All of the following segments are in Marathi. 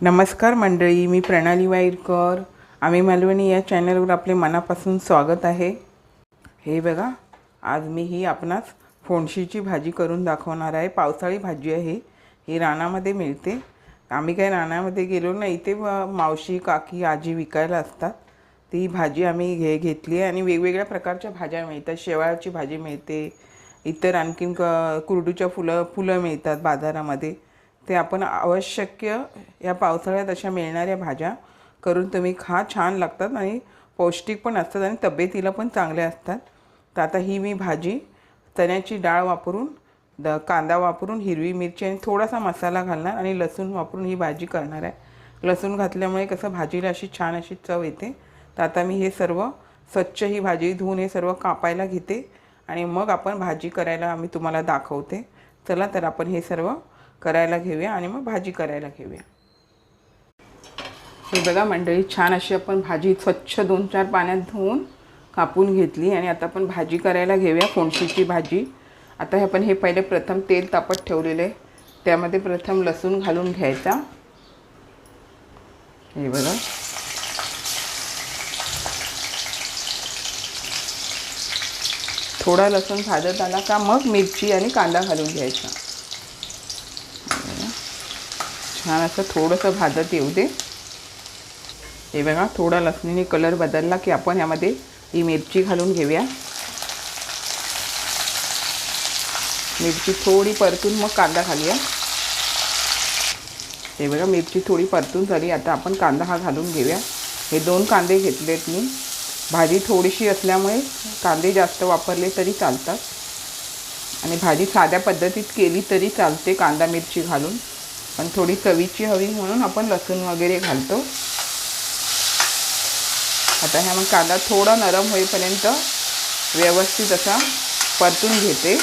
नमस्कार मंडळी मी प्रणाली वाईरकर. आम्ही मालवणी या चॅनलवर आपले मनापासून स्वागत आहे. हे बघा आज मी ही आपणास फोणशीची भाजी करून दाखवणार आहे. पावसाळी भाजी आहे ही रानामध्ये मिळते. आम्ही काही रानामध्ये गेलो नाही इथे मावशी काकी आजी विकायला असतात. ती भाजी आम्ही घे घेतली आहे आणि वेगवेगळ्या प्रकारच्या भाज्या मिळतात. शेवाळाची भाजी मिळते. इतर आणखीन क कुरडूच्या फुलं फुलं मिळतात बाजारामध्ये. ते आपण आवश्यक्य या पावसाळ्यात अशा मिळणाऱ्या भाज्या करून तुम्ही खा छान लागतात आणि पौष्टिक पण असतात आणि तब्येतीला पण चांगल्या असतात. तर आता ही मी भाजी चण्याची डाळ वापरून द कांदा वापरून हिरवी मिरची आणि थोडासा मसाला घालणार आणि लसूण वापरून ही भाजी करणार आहे. लसूण घातल्यामुळे कसं भाजीला अशी छान अशी चव येते. तर आता मी हे सर्व स्वच्छ ही भाजी धुवून हे सर्व कापायला घेते आणि मग आपण भाजी करायला आम्ही तुम्हाला दाखवते. चला तर आपण हे सर्व करायला घेऊया आणि मग भाजी करायला घेऊया. हे बघा मंडळी छान अशी आपण भाजी स्वच्छ दोन चार पाण्यात धुवून कापून घेतली आणि आता आपण भाजी करायला घेऊया फोणशीची भाजी. आता हे आपण हे पहिले प्रथम तेल तापत ठेवलेले त्यामध्ये प्रथम लसूण घालून घ्यायचा. हे बघा. थोडा लसूण भाजत आला का मग मिरची आणि कांदा घालून घ्यायचा. छान असं थोडंसं भाजत येऊ दे. हे बघा थोडा लसणीने कलर बदलला की आपण ह्यामध्ये ही मिरची घालून घेऊया. मिरची थोडी परतून मग कांदा घालूया. हे बघा मिरची थोडी परतून झाली आता आपण कांदा हा घालून घेऊया. हे दोन कांदे घेतलेत मी. भाजी थोडीशी असल्यामुळे कांदे जास्त वापरले तरी चालतात. आणि भाजी साध्या पद्धतीत केली तरी चालते कांदा मिरची घालून. पण थोडी चवीची हवी म्हणून आपण लसूण वगैरे घालतो. आता ह्या मग कांदा थोडा नरम होईपर्यंत व्यवस्थित असा परतून घेते.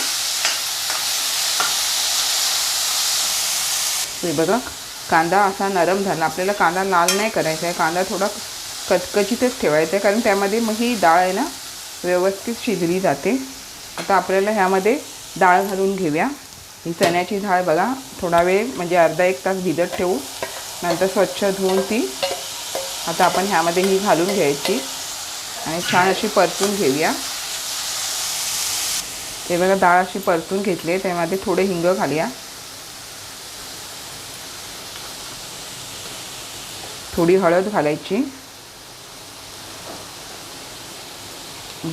हे बघा कांदा असा नरम झाला. आपल्याला कांदा लाल नाही करायचा आहे. कांदा थोडा कचकचीतच ठेवायचा आहे. कारण त्यामध्ये मग ही डाळ आहे ना व्यवस्थित शिजली जाते. आता आपल्याला ह्यामध्ये डाळ घालून घेऊया. चण्याची डाळ बघा. थोडा वेळ म्हणजे अर्धा एक तास भिजत ठेवू. नंतर स्वच्छ धुवून ती. आता आपण ह्यामध्ये ही घालून घ्यायची. आणि छान अशी परतून घेऊया. ते बघा डाळ अशी परतून घेतली आहे. त्यामध्ये थोडे हिंग घालूया. थोडी हळद घालायची.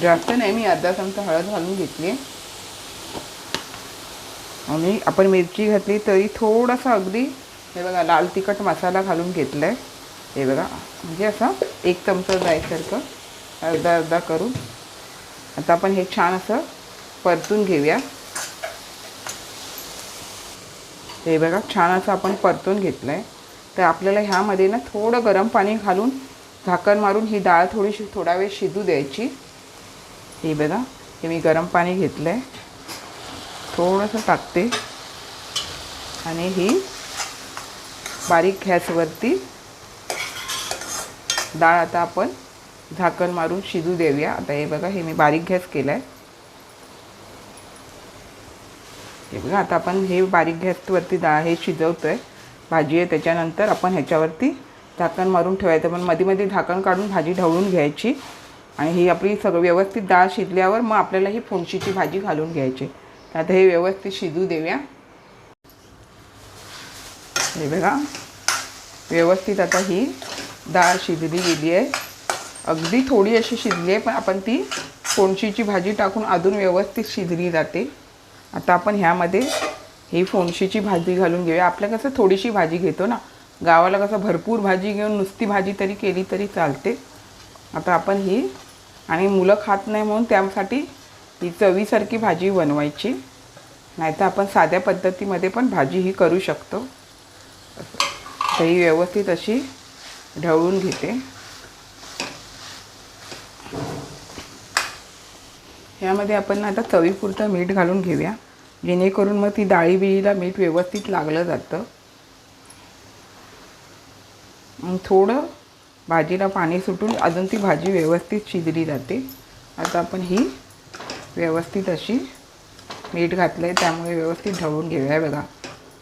जास्त नाही मी अर्धा चमचा हळद घालून घेतली आणि आपण मिरची घातली तरी थोडासा अगदी हे बघा लाल तिखट मसाला घालून घेतला आहे हे बघा म्हणजे असं एक चमचा जायसारखं अर्धा अर्धा करून. आता आपण हे छान असं परतून घेऊया. हे बघा छान असं आपण परतून घेतलं आहे तर आपल्याला ह्यामध्ये ना थोडं गरम पाणी घालून झाकण मारून ही डाळ थोडीशी थोडा वेळ शिजू द्यायची. हे बघा हे मी गरम पाणी घेतलं आहे थोडंसं टाकते. आणि ही बारीक गॅसवरती डाळ आता आपण झाकण मारून शिजू देऊया. आता हे बघा हे मी बारीक गॅस केला आहे हे बघा आता आपण हे बारीक गॅसवरती डाळ हे शिजवतो आहे भाजी आहे त्याच्यानंतर आपण ह्याच्यावरती झाकण मारून ठेवायचं. पण मध्ये मध्ये झाकण काढून भाजी ढवळून घ्यायची. आणि ही आपली सगळं व्यवस्थित डाळ शिजल्यावर मग आपल्याला ही फोणशीची भाजी घालून घ्यायची. आता हे व्यवस्थित शिजू देऊया हे बघा व्यवस्थित आता ही डाळ शिजली गेली आहे अगदी थोडी अशी शिजली आहे पण आपण ती फोणशीची भाजी टाकून अजून व्यवस्थित शिजली जाते आता आपण ह्यामध्ये ही फोणशीची भाजी घालून घेऊया आपल्या कसं थोडीशी भाजी घेतो ना गावाला कसं भरपूर भाजी घेऊन नुसती भाजी तरी केली तरी चालते आता आपण ही आणि मुलं खात नाही म्हणून त्यासाठी ही चवीसारखी भाजी बनवायची नाहीतर आपण साध्या पद्धतीमध्ये पण भाजी ही करू शकतो. तर ही व्यवस्थित अशी ढवळून घेते. ह्यामध्ये आपण आता चवीपुरतं मीठ घालून घेऊया. जेणेकरून मग ती डाळी बिळीला मीठ व्यवस्थित लागलं जातं. थोडं भाजीला पाणी सुटून अजून ती भाजी व्यवस्थित शिजली जाते. आता आपण ही व्यवस्थित अशी मीठ घातलं आहे त्यामुळे व्यवस्थित ढवळून घेऊया बघा.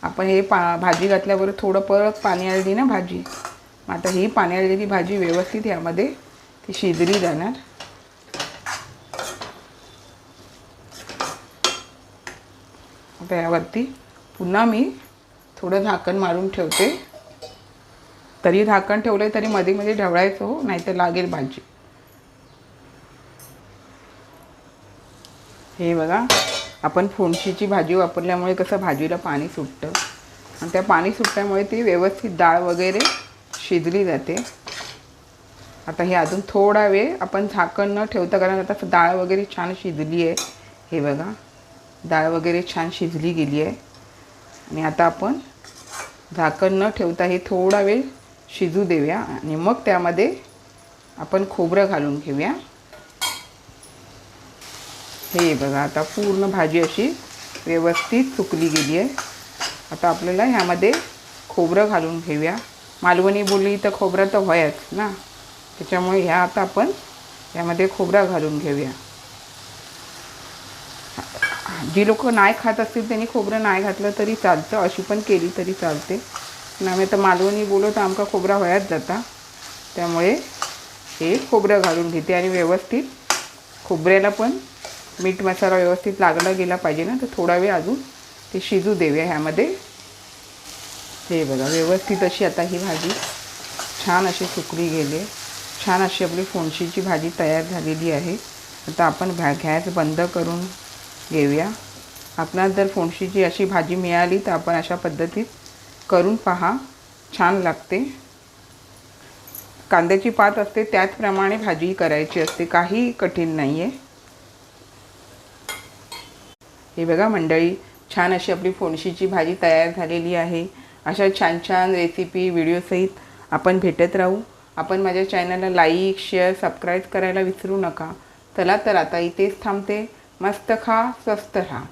आपण हे पा भाजी घातल्याबरोबर थोडं परत पाणी आलेली ना भाजी? मग आता ही पाणी आलेली भाजी व्यवस्थित यामध्ये ती शिजली जाणार. आता यावरती पुन्हा मी थोडं झाकण मारून ठेवते. तरी झाकण ठेवलं तरी मध्ये मध्ये ढवळायचं हो नाहीतर लागेल भाजी. हे बघा. आपण फोडशीची भाजी वापरल्यामुळे कसं भाजीला पाणी सुटतं? आणि त्या पाणी सुटल्यामुळे ती व्यवस्थित डाळ वगैरे शिजली जाते. आता हे अजून थोडा वेळ आपण झाकण न ठेवता कारण आता डाळ वगैरे छान शिजली आहे. हे बघा डाळ वगैरे छान शिजली गेली आहे. आणि आता आपण झाकण न ठेवता हे थोडा वेळ शिजू देऊया आणि मग त्यामध्ये आपण खोबरं घालून घेऊया. हे बघा आता पूर्ण भाजी अशी व्यवस्थित सुकली गेली आहे. आता आपल्याला ह्यामध्ये खोबरं घालून घेऊया. मालवणी बोलली तर खोबरं तर व्हायच ना? त्याच्यामुळे ह्या आता आपण यामध्ये खोबरं घालून घेऊया. जी लोक नाही खात असतील त्यांनी खोबरं नाही घातलं तरी चालतं. अशी पण केली तरी चालते. नाही तर मालवणी बोलो तर आमका खोबरा व्हायच जाता. त्यामुळे हे खोबरं घालून घेते आणि व्यवस्थित खोबऱ्याला पण मीठ मसाला व्यवस्थित लागला गेला पाहिजे ना तर थोडा वेळ अजून ते शिजू देऊया ह्यामध्ये. हे बघा व्यवस्थित अशी आता ही भाजी छान अशी सुकली गेली आहे. छान अशी आपली फोणशीची भाजी तयार झालेली आहे. आता आपण भॅ गॅस बंद करून घेऊया. आपणास जर फोणशीची अशी भाजी मिळाली तर आपण अशा पद्धतीत करून पहा. छान लागते. कांद्याची पात असते त्याचप्रमाणे भाजी करायची असते. काही कठीण नाही आहे हे बघा मंडळी छान अशी आपली फोणशीची भाजी तयार झालेली आहे. अशा छान छान रेसिपी व्हिडिओसहित आपण भेटत राहू. आपण माझ्या चॅनलला लाईक शेअर सबस्क्राईब करायला विसरू नका. चला तर आता इथेच थांबते. मस्त खा स्वस्त राहा.